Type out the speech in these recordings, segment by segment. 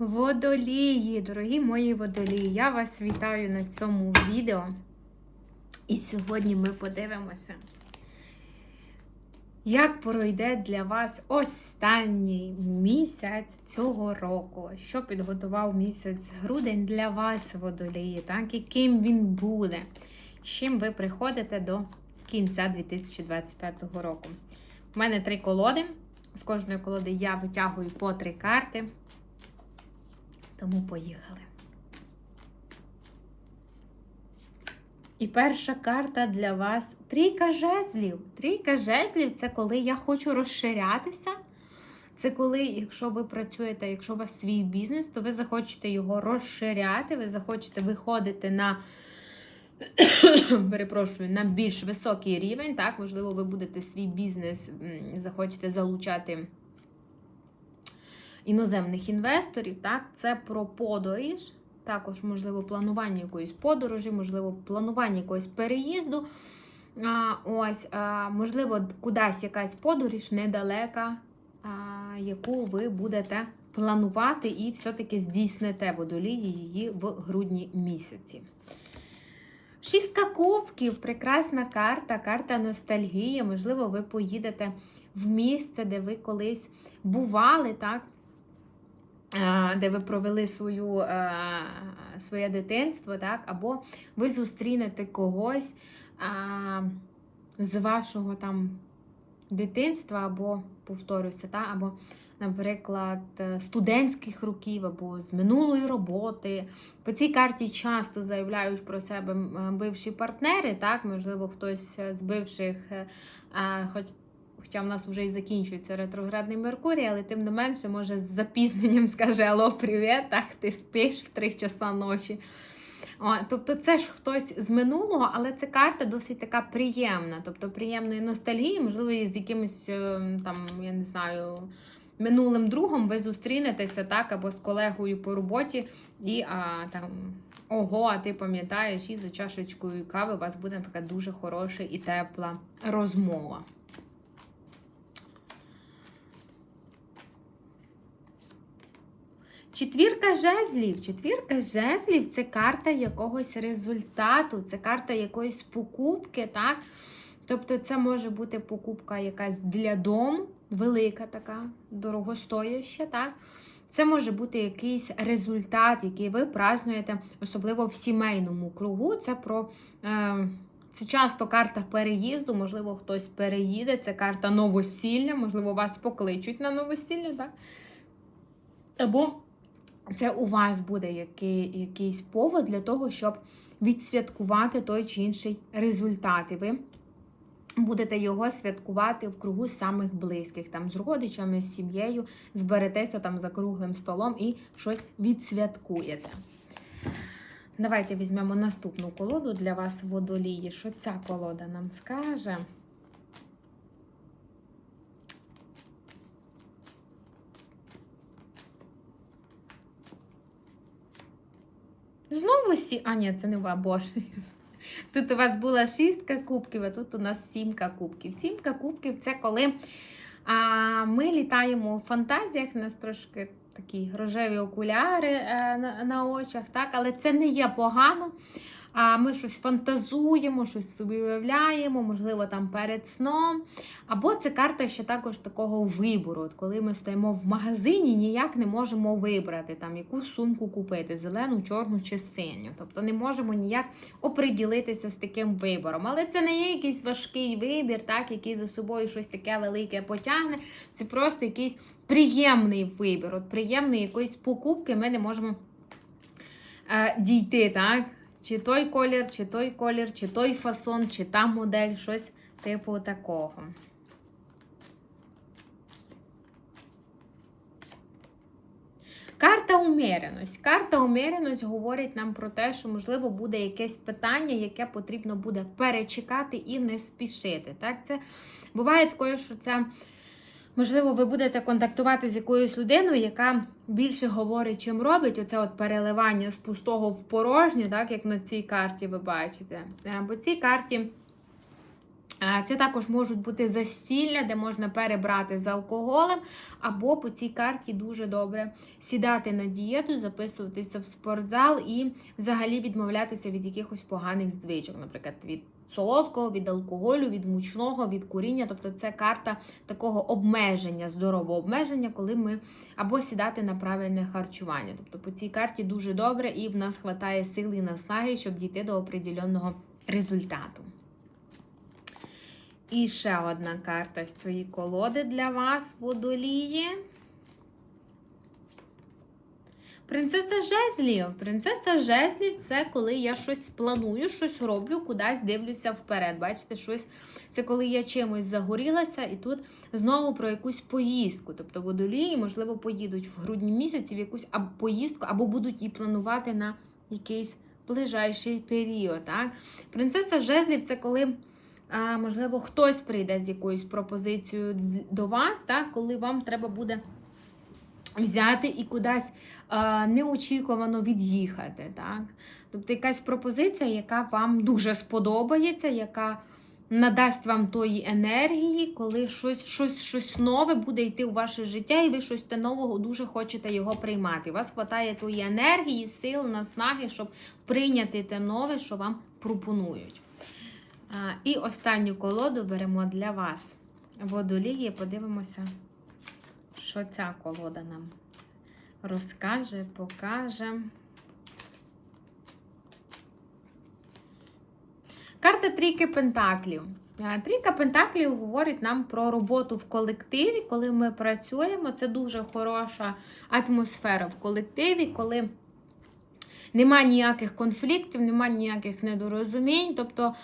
Водолії, дорогі мої водолії, я вас вітаю на цьому відео. І сьогодні ми подивимося, як пройде для вас останній місяць цього року, що підготував місяць грудень для вас, водолії, так, і ким він буде, з чим ви приходите до кінця 2025 року. У мене три колоди. З кожної колоди я витягую по три карти. Тому поїхали. І перша карта для вас трійка жезлів. Трійка жезлів це коли я хочу розширятися. Це коли, якщо ви працюєте, якщо у вас свій бізнес, то ви захочете його розширяти, ви захочете виходити на перепрошую, на більш високий рівень. Так, можливо, ви будете свій бізнес, захочете залучати іноземних інвесторів. Так, Це про подорож, також, можливо, планування якоїсь подорожі, можливо, планування якогось переїзду. А, Ось, а, Можливо, кудись якась подорож недалека, а, яку ви будете планувати і все-таки здійсните водолії її в грудні місяці. Шістка ковків прекрасна карта, карта ностальгії. Можливо, ви поїдете в місце, де ви колись бували, так? Де ви провели свою, своє дитинство, так? або ви зустрінете когось з вашого там дитинства, або, повторюся, так? або, наприклад, студентських років, або з минулої роботи. По цій карті часто заявляють про себе бивші партнери, так? можливо, хтось з бивших, хоч Хоча в нас вже і закінчується ретроградний Меркурій, але тим не менше, може, з запізненням скаже Алло, привіт, так, ти спиш в 3 часа ночі. О, Тобто це ж хтось з минулого, але ця карта досить така приємна, тобто приємної ностальгії, можливо, з якимось ем, там, я не знаю, минулим другом ви зустрінетеся, так, або з колегою по роботі, і а, там. Ого, а ти пам'ятаєш, і за чашечкою кави у вас буде така дуже хороша і тепла розмова. Четвірка жезлів. Четвірка жезлів це карта якогось результату, це карта якоїсь покупки. так? Тобто це може бути покупка якась для дому, велика така, дорогостояща. так? Це може бути якийсь результат, який ви празднуєте, особливо в сімейному кругу. Це про. Е, це часто карта переїзду, можливо, хтось переїде, це карта новосілля, можливо, вас покличуть на новосілля, так? Або це у вас буде який, якийсь повод для того, щоб відсвяткувати той чи інший результат. І ви будете його святкувати в кругу самих близьких, там з родичами, з сім'єю, зберетеся там за круглим столом і щось відсвяткуєте. Давайте візьмемо наступну колоду для вас водолії. Що ця колода нам скаже? Знову сі. А, ні, це не ва, боже. Тут у вас була шістка кубків, а тут у нас сімка кубків. Сімка кубків це коли а, ми літаємо у фантазіях, у нас трошки такі рожеві окуляри а, е, на, на очах, так? але це не є погано а ми щось фантазуємо, щось собі уявляємо, можливо, там перед сном. Або це карта ще також такого вибору. От Коли ми стоїмо в магазині, ніяк не можемо вибрати, там, яку сумку купити, зелену, чорну чи синю. Тобто не можемо ніяк оприділитися з таким вибором. Але це не є якийсь важкий вибір, так, який за собою щось таке велике потягне. Це просто якийсь приємний вибір. От Приємної якоїсь покупки ми не можемо е, дійти. так? Чи той колір, чи той колір, чи той фасон, чи та модель, щось типу такого. Карта уміреність. Карта уміреність говорить нам про те, що, можливо, буде якесь питання, яке потрібно буде перечекати і не спішити. Так, це Буває таке, що це Можливо, ви будете контактувати з якоюсь людиною, яка більше говорить, чим робить. Оце от переливання з пустого в порожнє, так як на цій карті ви бачите. Бо цій карті Це також можуть бути застілля, де можна перебрати з алкоголем, або по цій карті дуже добре сідати на дієту, записуватися в спортзал і взагалі відмовлятися від якихось поганих звичок, наприклад, від солодкого, від алкоголю, від мучного, від куріння. Тобто це карта такого обмеження, здорового обмеження, коли ми або сідати на правильне харчування. Тобто по цій карті дуже добре і в нас вистачає сили і наснаги, щоб дійти до определеного результату. І ще одна карта з цієї колоди для вас, водолії. Принцеса жезлів. Принцеса жезлів це коли я щось планую, щось роблю, кудись дивлюся вперед. Бачите, щось це коли я чимось загорілася, і тут знову про якусь поїздку. Тобто водолії, можливо, поїдуть в грудні місяці в якусь або поїздку, або будуть її планувати на якийсь ближайший період. Так? Принцеса жезлів це коли. А, можливо, хтось прийде з якоюсь пропозицією до вас, так, коли вам треба буде взяти і кудись а, неочікувано від'їхати. Так? Тобто якась пропозиція, яка вам дуже сподобається, яка надасть вам тої енергії, коли щось щось, щось нове буде йти у ваше життя, і ви щось те нового дуже хочете його приймати. У вас вистачає тої енергії, сил, наснаги, щоб прийняти те нове, що вам пропонують. І останню колоду беремо для вас. Водолії, подивимося, що ця колода нам розкаже, покаже. Карта Трійки Пентаклів. Трійка Пентаклів говорить нам про роботу в колективі, коли ми працюємо. Це дуже хороша атмосфера в колективі, коли нема ніяких конфліктів, нема ніяких недорозумінь. Тобто,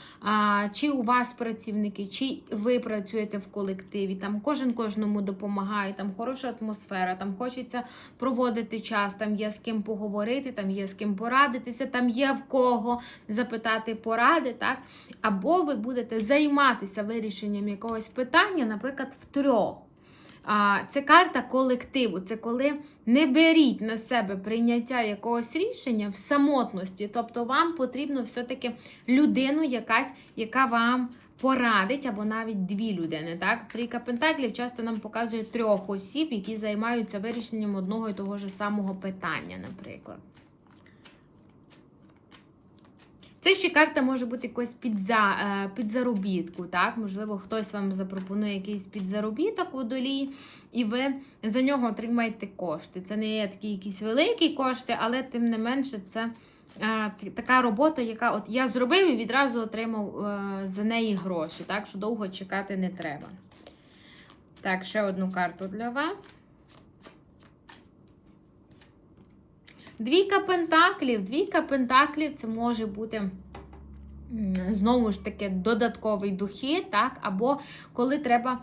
чи у вас працівники, чи ви працюєте в колективі, там кожен кожному допомагає, там хороша атмосфера, там хочеться проводити час, там є з ким поговорити, там є з ким порадитися, там є в кого запитати поради, так? Або ви будете займатися вирішенням якогось питання, наприклад, втрьох. А, Це карта колективу. Це коли не беріть на себе прийняття якогось рішення в самотності. Тобто вам потрібно все-таки людину, якась, яка вам порадить, або навіть дві людини. Так? Трійка Пентаклів часто нам показує трьох осіб, які займаються вирішенням одного і того ж самого питання, наприклад. Це ще карта може бути якось підза, е, підзаробітку. так? Можливо, хтось вам запропонує якийсь підзаробіток у долі, і ви за нього отримаєте кошти. Це не є такі якісь великі кошти, але тим не менше це е, така робота, яка от я зробив і відразу отримав е, за неї гроші, так що довго чекати не треба. Так, ще одну карту для вас. Двійка пентаклів. Двійка пентаклів це може бути. Знову ж таки, додатковий дохід, так? або коли треба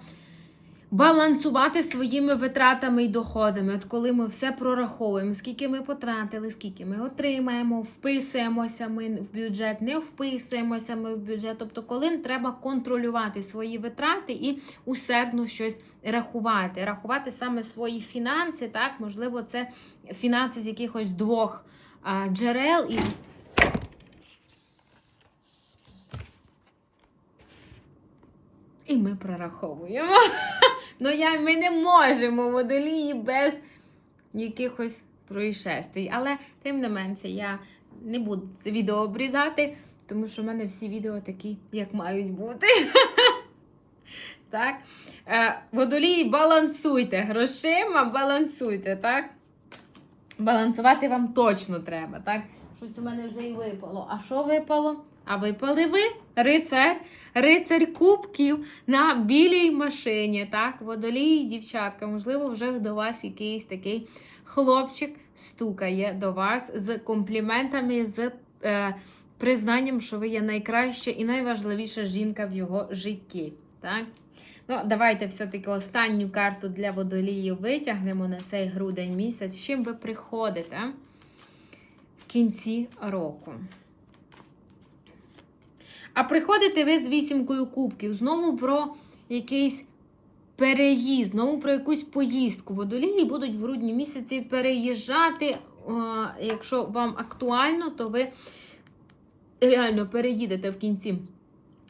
балансувати своїми витратами і доходами. От коли ми все прораховуємо, скільки ми потратили, скільки ми отримаємо, вписуємося ми в бюджет, не вписуємося ми в бюджет. Тобто, коли треба контролювати свої витрати і усердно щось рахувати. Рахувати саме свої фінанси, так, можливо, це фінанси з якихось двох а, джерел. і І ми прораховуємо. Ну, я, ми не можемо водолії без якихось происшествий. Але, тим не менше, я не буду це відео обрізати, тому що в мене всі відео такі, як мають бути. Так. Е, водолії, балансуйте грошима, балансуйте, так? Балансувати вам точно треба, так? Щось у мене вже і випало. А що випало? А випали ви, рицар, рицар кубків на білій машині. Так, водолії, дівчатка, можливо, вже до вас якийсь такий хлопчик стукає до вас з компліментами, з е, признанням, що ви є найкраща і найважливіша жінка в його житті. Так? Ну, Давайте все-таки останню карту для водолію витягнемо на цей грудень місяць. З чим ви приходите в кінці року? А приходите ви з вісімкою кубків, знову про якийсь переїзд, знову про якусь поїздку. Водолії будуть в грудні місяці переїжджати. Якщо вам актуально, то ви реально переїдете в кінці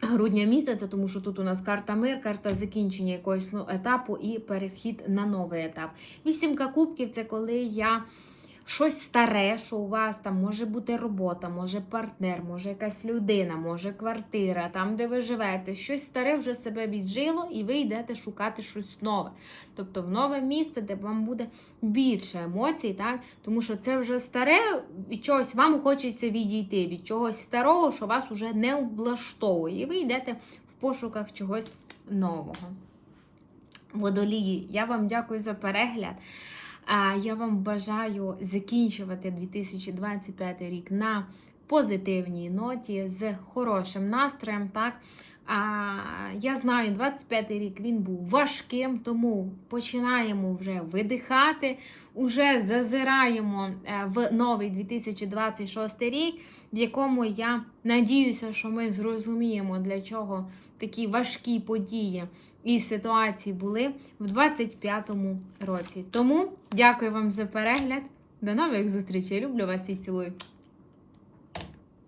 грудня місяця, тому що тут у нас карта мир, карта закінчення якогось ну, етапу і перехід на новий етап. Вісімка кубків це коли я щось старе, що у вас там може бути робота, може партнер, може якась людина, може квартира, там, де ви живете, щось старе вже себе віджило, і ви йдете шукати щось нове. Тобто в нове місце, де вам буде більше емоцій, так? тому що це вже старе, від чогось вам хочеться відійти, від чогось старого, що вас вже не влаштовує. І ви йдете в пошуках чогось нового. Водолії, я вам дякую за перегляд. Я вам бажаю закінчувати 2025 рік на позитивній ноті з хорошим настроєм. Так? А, Я знаю, 25 рік він був важким, тому починаємо вже видихати, уже зазираємо е, в новий 2026 рік, в якому я надіюся, що ми зрозуміємо, для чого такі важкі події і ситуації були в 25-му році. Тому дякую вам за перегляд. До нових зустрічей. Люблю вас і цілую.